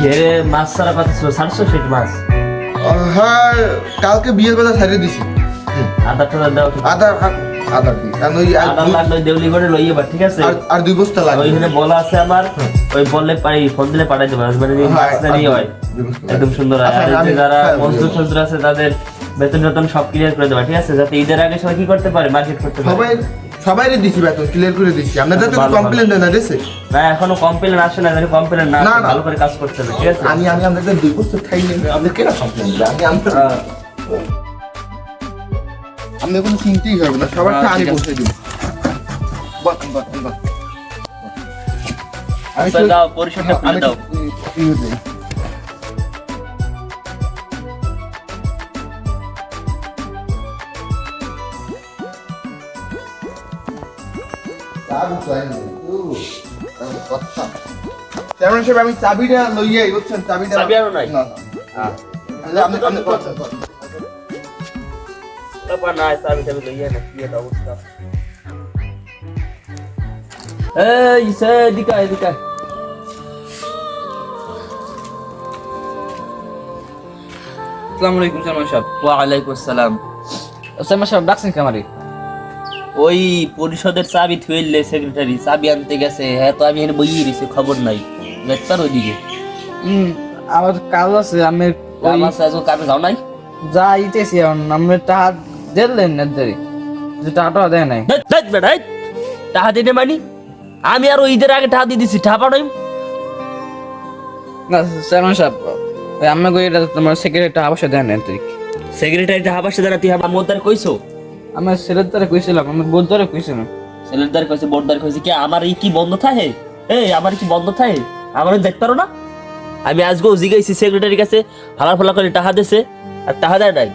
ঘেরে মাছ ছাড়া সাতশো মাছ? হ্যাঁ কালকে বিয়ের বেলা ছাড়িয়ে দিছি। দাও ঠিক আদা আদা দিই কারণ ওই লাগল দেউলি করে লইয়ে বা ঠিক আছে? আর- দুই বস্তা লাগবে। ওইখানে বলা আছে আমার ওই বললে পাই ফোন দিলে পাঠাই দেবো মানে হ্যাঁ, মাছ নিয়ে হয়। একদম সুন্দর। হয় আচ্ছা, আর যারা হ্যাঁ, মজদুর। টজদুর আছে তাদের বেতন টেতন সব ক্লিয়ার করে দেবা ঠিক আছে? যাতে ঈদের আগে সবাই কি করতে পারে? মার্কেট করতে পারে? সবাই সবাই দিছি বেতন ক্লিয়ার করে দিছি। আপনাদের তো কমপ্লেন না দিছে না এখনও কমপ্লেন আসে না যদি কমপ্লেন না ভালো করে কাজ করতে হবে ঠিক আছে? আমি আমি আপনাদের দুই বস্তা খাই আপনি কেন কমপ্লেন আমি আমি হ্যাঁ। আপনি কোনো চিন্তাই হবে না সবার হ্যাঁ, আমি বসে দিব বাহ, বাহ, বাহ। আমি তো খুলে আমি দাও। চেয়ারম্যান সাহেব, আমি চাবিটা লইয়াই বুঝছেন চাবিটা চাবি আরও নাই? না, না। আপনি আপনি কথা কথা। তারপর না চাবি টাবি লইয়ে না কি একটা অবস্থা। এই সে এদিকে আয়, আসসালামু আলাইকুম সালমান সাহেব। ওয়ালাইকুম আসসালাম। সালমান সাহেব ডাকছেন কামারি? ওই পরিষদের চাবি থুইলে সেক্রেটারি চাবি আনতে গেছে। হ্যাঁ তো আমি এখানে বইয়ে দিছি খবর নাই। দেখতার ওইদিকে। হুম আমার কাজ আছে আমি কাম আছে আজকে কামে যাও নাই? যা ইতেছি এখন আমি টাকা দিলেন না দেরি। যে টাকাটা দেয় নাই। বেটা, এই। টাকা দিতে মানি আমি আর ওই ঈদের আগে টাকা দিয়ে দিছি টাকা পাঠাই না সালমান সাহেব আমি কই এটা তোমার সেক্রেটারি টাকা পয়সা দেয় না দেরি সেক্রেটারি টাকা পাশে দাঁড়া তুই আমার মোদ্দার কইছো? আমার ছেলের দ্বারা কইছিলাম আমার বোধ দ্বারা কইছিলাম। ছেলেদার কইছে বোর্দার কইছে কি আমার এই কি বন্ধ থাকে? এই আমার কি বন্ধ থাকে? আমার দেখতে পারো না? আমি আজকেও জিগাইছি সেক্রেটারির কাছে হালার ফালা করে টাকা দিছে আর টাকা দেয় নাই।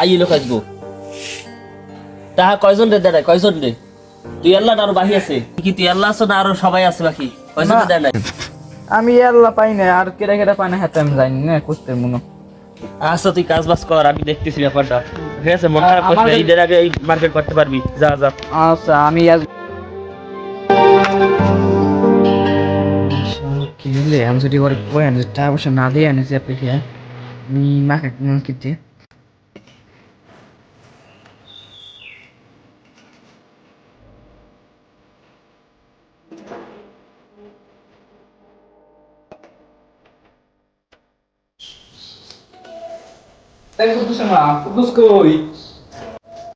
আই লোক আজগো। টাকা কয়জন রে দেয় কয়জন রে? তুই আল্লাহ না আরও বাকি আছে। কি তুই আল্লাহ আছো না আরও সবাই আছে বাকি? কয়জন না। দেয় নাই? আমি আল্লাহ পাই না আর কেটে কেটে পাই না হাতে আমি জানি না করতে মনে। আচ্ছা তুই কাজ বাজ কর আমি দেখতেছি ব্যাপারটা। ঠিক আছে মন খারাপ আমার করছিস না, ঈদের আগে এই মার্কেট করতে পারবি। যা যা। আচ্ছা আমি আজ কি হলে আমি যদি করে কই আনি টাকা পয়সা না দিয়ে আনিছি আপনি কি আমি মাকে কিনতে তাই কুদুস মা কুদুস কই?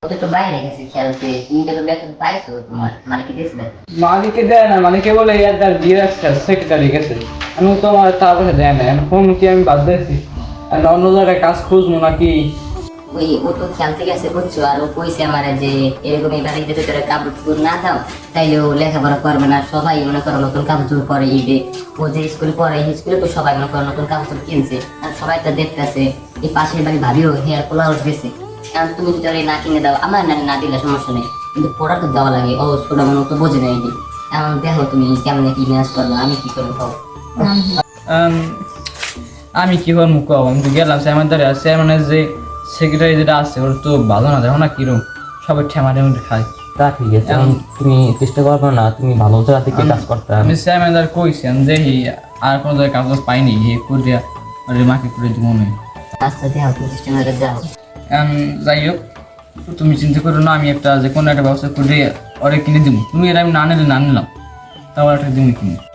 ওকে তো বাইরে গেছে খেলতে তুমি তো বেতন পাইছো তোমার মানে কি দিয়েছিলে মালিকে দেয় না মালিকে বলে ইয়ার দিয়ে রাখছে সেক্রেটারি গেছে। আমি তো আমার টাকা পয়সা দেয় না এখন কি আমি বাদ দিয়েছি। আর অন্য জায়গায় কাজ খুঁজবো নাকি? ওই ও তো খেলতে গেছে বুঝছ? আর ও কইছে আমারে যে, এরকম এই বাড়িতে যদি কাপড় না দাও, তাইলে ও লেখাপড়া করবে না। সবাই মনে করো নতুন কাপড় চোপড় ঈদে। ও যে স্কুলে স্কুলে তো সবাই মনে করো নতুন কাপড় কিনছে। আর সবাই তো দেখতেছে, এই পাশের বাড়ি ভাবিও হেয়ার পোলা উঠেছে কারণ তুমি যদি ওরে না কিনে দাও, আমার না না দিলে সমস্যা নেই। কিন্তু পড়া তো দেওয়া লাগে। ও ছোট মনে তো বোঝে না এখন দেখো তুমি কেমন কি ম্যানেজ করব, আমি কি করব? আম, আমি কি করব কব আমি তো গেলাম স্যামের দ্বারা স্যামের যে সেক্রেটারি যেটা আছে ওর তো ভালো না দেখো না কিরম। সবাই ঠেমা ঠেমা খায়। তা ঠিক আছে আমি- তুমি চেষ্টা করবে না তুমি ভালো জায়গা থেকে কাজ করতে আমি স্যামের দ্বারা কইছি আমি যে আর কোনো জায়গায় কাজ পাইনি হে করিয়া আর মাকে করে দিব না আচ্ছা তুমি চেষ্টা করে যাও যাই হোক তুমি চিন্তা করো না আমি একটা যে কোনো একটা ব্যবস্থা করে ওরে কিনে দিব তুমি এর আমি না নিলে না নিলাম। তাও একটা দিব কিনে।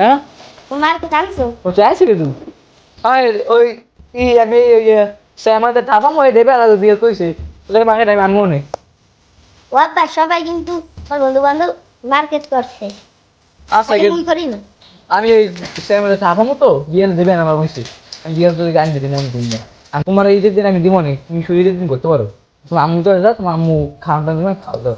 হ্যাঁ? চাইছে ওই আমি আমাদের মই দেবে দিয়ে কইছে। আমি আনব নে। ও বা সবাই কিন্তু তোর বন্ধু বান্ধব মার্কেট করছে। আচ্ছা আমি করি না। আমি ওই আমাদের ধাপা মতো দিয়ে দেবে না আমার কইছে। আমি দিয়ে যদি গান দিতে করি না। আর তোমার এই দিন আমি দিব নি তুমি শুয়ে দিন করতে পারো। তোমার আম্মু তো তোমার আম্মু খাওয়াটা দিবে খাওয়া দাও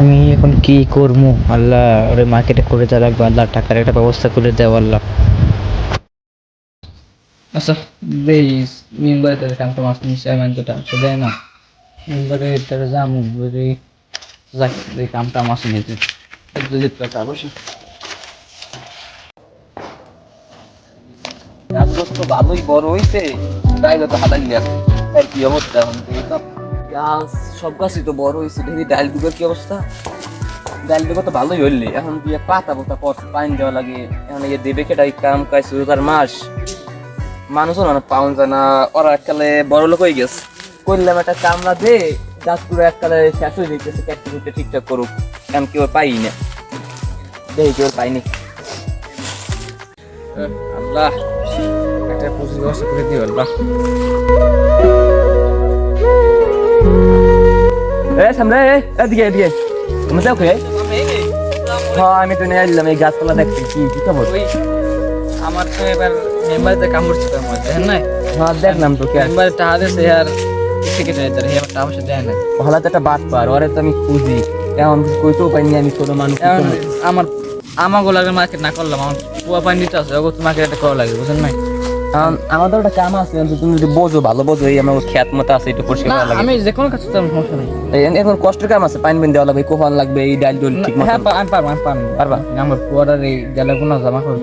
আমি এখন কি করব? আল্লাহ ওরে মার্কেটে করে যা লাগবে, আল্লাহ টাকার একটা ব্যবস্থা করে দেওয়া আল্লাহ। আচ্ছা মেম্বারে তাদের মাছ নিচ্ছে আমি তো টাকা দেয় না। মেম্বারে এই কামটা মাছ নিয়েছে যদি টাকা বসে তো ভালোই বড় হইছে তাই তো হাতাই আছে এই কি অবস্থা এখন? তো। গাছ, সব গাছই তো বড় হয়েছে। দেখি ডাল দুগের কি অবস্থা? ডাল দুগো তো ভালোই হইলে। এখন দিয়ে পাতা পোতা পট পানি দেওয়া লাগে। এখন ইয়ে দেবে কেটা কাম কাজ রোজার মাস। মানুষও না পাউন যায় না। ওরা এককালে বড় লোক হয়ে গেছে। করলাম একটা কামলা দে, গাছ পুরো এককালে শেষ হয়ে যেতেছে কাটতে কুটতে ঠিকঠাক করুক। কাম কেউ পাই না। দেখি কেউ পাইনি আল্লাহ, একটা পুঁজির ব্যবস্থা করে দিও, আল্লাহ। এ সামনে এদিকে এদিকে। তুমি যাও হ্যাঁ আমি তো নিয়ে এই গাছপালা দেখতে। কি কি খবর? আমার তো এবার মেম্বারে কামড় ছিল আমার দেখেন নাই? হ্যাঁ দেখলাম তো কে টাকা দিয়েছে আর সেক্রেটারি তার হে টাকা পয়সা দেয় না ভালো তো একটা বাদ পার ওরে তো আমি খুঁজি। কইতেও পাইনি আমি ছোট মানুষ আমার আমার গোলাগের মার্কেট না করলাম আমার পুয়া পানি দিতে আছে মার্কেট একটা করা লাগে বুঝেন আম, আমাদের একটা কাম আছে তুমি যদি বোঝো ভালো বোঝো এই আমার খেত মতো আছে একটু পরিষ্কার করা লাগে আমি যে কোনো কাজ করতে সমস্যা নেই এখন কষ্টের কাম আছে পানি বিন দেওয়া লাগবে কোপান লাগবে এই ডাল ডোল ঠিক মতো হ্যাঁ পা- আমি পারব আমি পারব পারবা? আমার পুয়াটার এই গেলে কোনো জামা কাপড়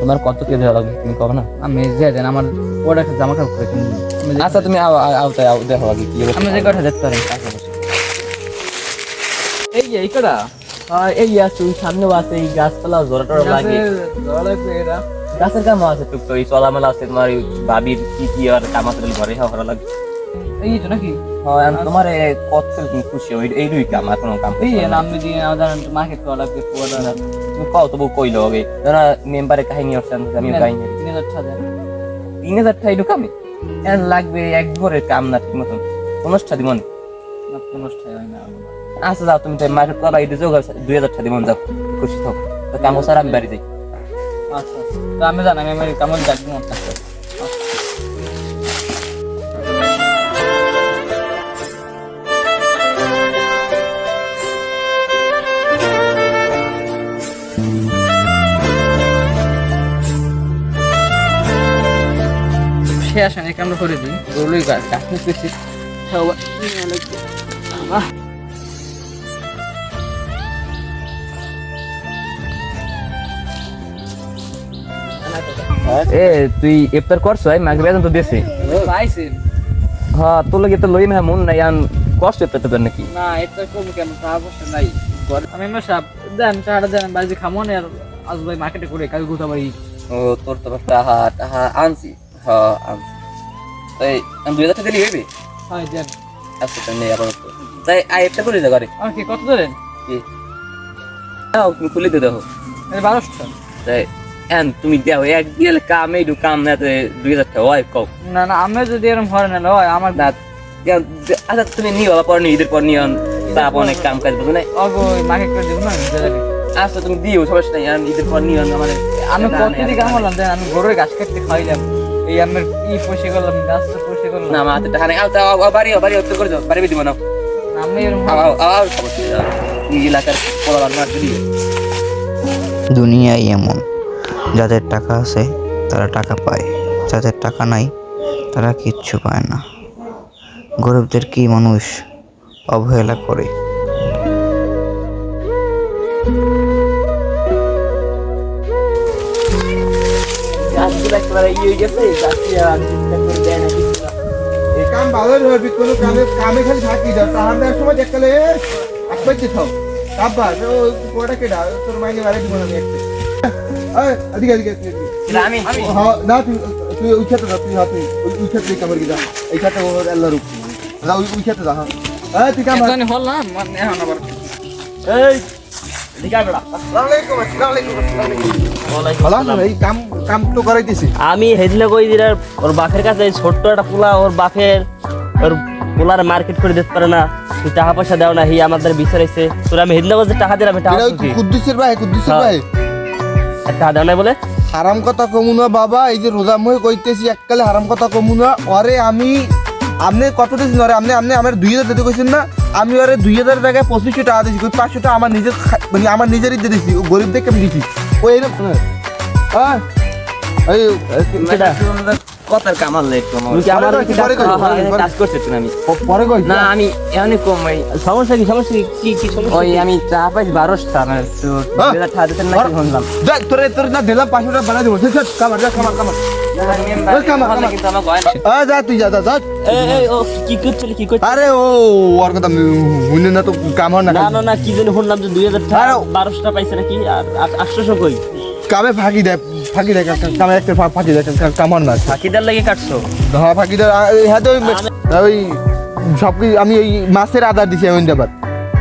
তোমার কত কে দেওয়া লাগবে তুমি কবে না আমি যে দেন আমার পুয়াটা একটা জামা কাপড় করে আচ্ছা তুমি আও আও- তাই আও দেখো আগে কি আমি যে কথা দেখতে পারি এই যে এই কটা হ্যাঁ, এই আছে ওই সামনেও আছে এই গাছপালা জোড়া টোড়া লাগে গাছের কাম আছে টুক তো এই চলামেলা আছে তোমার এই ভাবির কি কি আর কাম আছে বলে ঘরে হওয়া লাগে। এই তো নাকি? হ্যাঁ আমি তোমার কত তুমি খুশি ওই এই দুই কাম আর কোনো কাম এই। নাম দিয়ে আমাদের মার্কেট করা লাগবে পুয়াটা তুমি কও তবু কইলো হবে যারা মেম্বারে কাহিনী আসছেন আমিও কাহিনী তিন হাজার টাকা তিন হাজার টাকা একটু কামে? লাগবে এক ঘরের কাম না ঠিক মতন। অনুষ্ঠান দিমন না। টাকা হয় না আচ্ছা যাও তুমি মার্কেট করা এই দুই হাজার টাকা দিমন যাও খুশি থাকো। তো কাম সার আমি বাড়ি যাই। আচ্ছা তো আমি জানি আমি আমার ডাকবো আমার সে আসেন এই কামটা করে দিই? ওগুলোই গাছ গাছ নিতেছি এ তুই ইফতার করছ? এই মাগরিব বেতন তো দেছে পাইছেন হ্যাঁ তোর লাগে তো লই না মন নাই আন কষ্ট ইফতার তো নাকি? না এটা কম কেন? টাকা পয়সা নাই। আমি আমার সাপ। দেন টাকাটা দেন বাড়িতে খামো না আর আজ ভাই মার্কেটে করে কাল কোথা বাড়ি। ও তোর তো টাহা টাহা আনছি। হ্যাঁ আনছি। তাই আমি দুই হাজার টাকা দিলি হইবে হয় দেন। আচ্ছা তাই নেই আপাতত। তাই আই ইফতার করে দে ঘরে। কি কত ধরেন? কি? দাও তুমি খুলে দে দেখো। বারোশো। তাই। এন তুমি দাও এক দিয়ে কাম দু কাম না তো দুই হাজার টাকা হয় কও। না না আমি যদি এরকম ঘরে না হয় আমার না দেও, আচ্ছা তুমি নিও আবার পরে নিও ঈদের পর নিও তারপর অনেক কাম কাজ বুঝো না অগো মাকে করে দিব না আচ্ছা তুমি দিও সমস্যা নাই আমি ঈদের পর আমার আমি কত দিকে কাম দেন। আমি গরুর গাছ কাটতে খাইলাম এই আমার ই পয়সা করলাম গাছ তো পয়সা করলাম। না আমার হাতে টাকা নেই আও তাও বাড়ি বাড়ি উত্তর করে দাও বাড়ি দিব না। আমি এরকম আও আও সমস্যা এলাকার পোলাবার মার দিলি দুনিয়াই এমন। যাদের টাকা আছে তারা টাকা পায়। যাদের টাকা নাই তারা কিচ্ছু পায় না। গরিবদের কি মানুষ অবহেলা করে? কাম ভালোই হবে কোনো কামে কামে খালি থাকি যাও তাহার দেওয়ার সময় দেখলে একবার কোটা কেডা? তোর মাইনে বাড়ি দিব না একটা এদিকে এদিকে আমি। হ্যাঁ না তুই তুই ওই ক্ষেত্রে যা তুই ওই ওই ক্ষেত্রে কামড় গিয়ে যা। এই ক্ষেত্রে ওর যা ওই ওই ক্ষেত্রে যা হ্যাঁ। তুই মানে এখন আবার এই আমি হেদিনে কই দিলে ওর বাপের কাছে ছোট্ট একটা পোলা ওর বাপের ওর পোলার মার্কেট করে দিতে পারে না। তুই টাকা পয়সা দাও না হি আমাদের বিচারাইছে তোর আমি হেদিনে টাকা দিলাম টাকা কুদ্দুসের ভাই কুদ্দুসের হ্যাঁ। ভাই। টাকা দাও না বলে? হারাম কথা কমু না বাবা। এই যে রোজা মই কইতেছি এককালে হারাম কথা কমু না। অরে আমি আপনি কত দিয়েছেন অরে আপনি আপনি আমার দুই হাজার দিতে কইছেন না? আমি ওরে দুই হাজার টাকায় পঁচিশশো টাকা দিয়েছি ওই পাঁচশো টাকা আমার নিজের মানে আমার নিজেরই দিয়ে দিয়েছি ও গরিব দেখে আমি দিছি। ও এরকম হ্যাঁ। এই? কথার কামাল একটু আমার কাজ- হ্যাঁ, পরে হ্যাঁ, কই। কাজ করতেছি না আমি। পরে কই? না আমি এমনি কম ওই সমস্যা কি সমস্যা কি? কি সমস্যা ওই আমি চা পাইছি বারোশো টাকা মানে তো হ্যাঁ? দুই হাজার টাকা দিতেন নাকি শুনলাম। দেখ তোরে তোর না দিলাম পাঁচশো টাকা বানাই দেবো। ঠিক আছে কামার যা কামার কামার আরে ও ওর কথা শুনে না তো কামার না না না না কি জানি শুনলাম যে দুই হাজার বারোশো টাকা পাইছে নাকি আর আট- আটশোশো কই? কামে ফাঁকি দেয় ফাঁকি দেয় কামে একটা ফাঁকি দেয় না। ফাঁকিদার লাগে কাটছো? হ্যাঁ ফাঁকি দেয় আ- এই হ্যাঁ তো ওই- সব আমি ওই মাছের আদার দিছি আমি আবার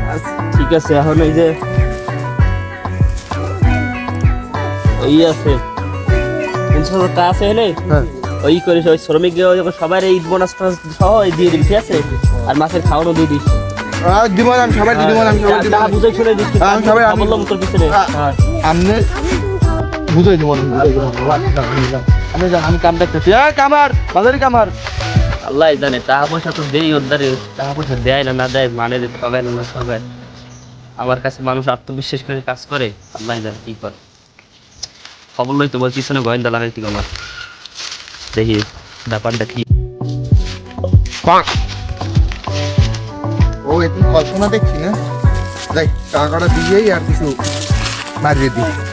আচ্ছা, ঠিক আছে এখন এই যে ওই আছে। তিনশো টাকা আছে এনে। হ্যাঁ। ওই করিস ওই শ্রমিক সবার এই বোনাস সহ দিয়ে দিবি ঠিক আছে? আর মাছের খাওয়ানো দিয়ে দিস দিব আমি সবাই দিব আমি সবাই। বুঝে শুনে হ্যাঁ, আমি সবাই- বললাম তোর পিছনে বুঝাই দিব না বুঝাই দিব না। আমি যা আমি কাম দেখতেছি। এই কামার বাজারি কামার। আল্লাহ জানে টাকা পয়সা তো দেই ওদ্দারে টাকা পয়সা দেয় না না দেয় মানে হবে না না সবাই। আমার কাছে মানুষ আত্মবিশ্বাস করে কাজ করে আল্লাহ জানে কি করে। খবর লই তো বল পিছনে গোয়েন্দা লাগাই কি আমার। দেখি ব্যাপারটা কি। ও একটু কল্পনা দেখছি না? দেখ টাকাটা দিয়েই আর কিছু মারিয়ে দিই।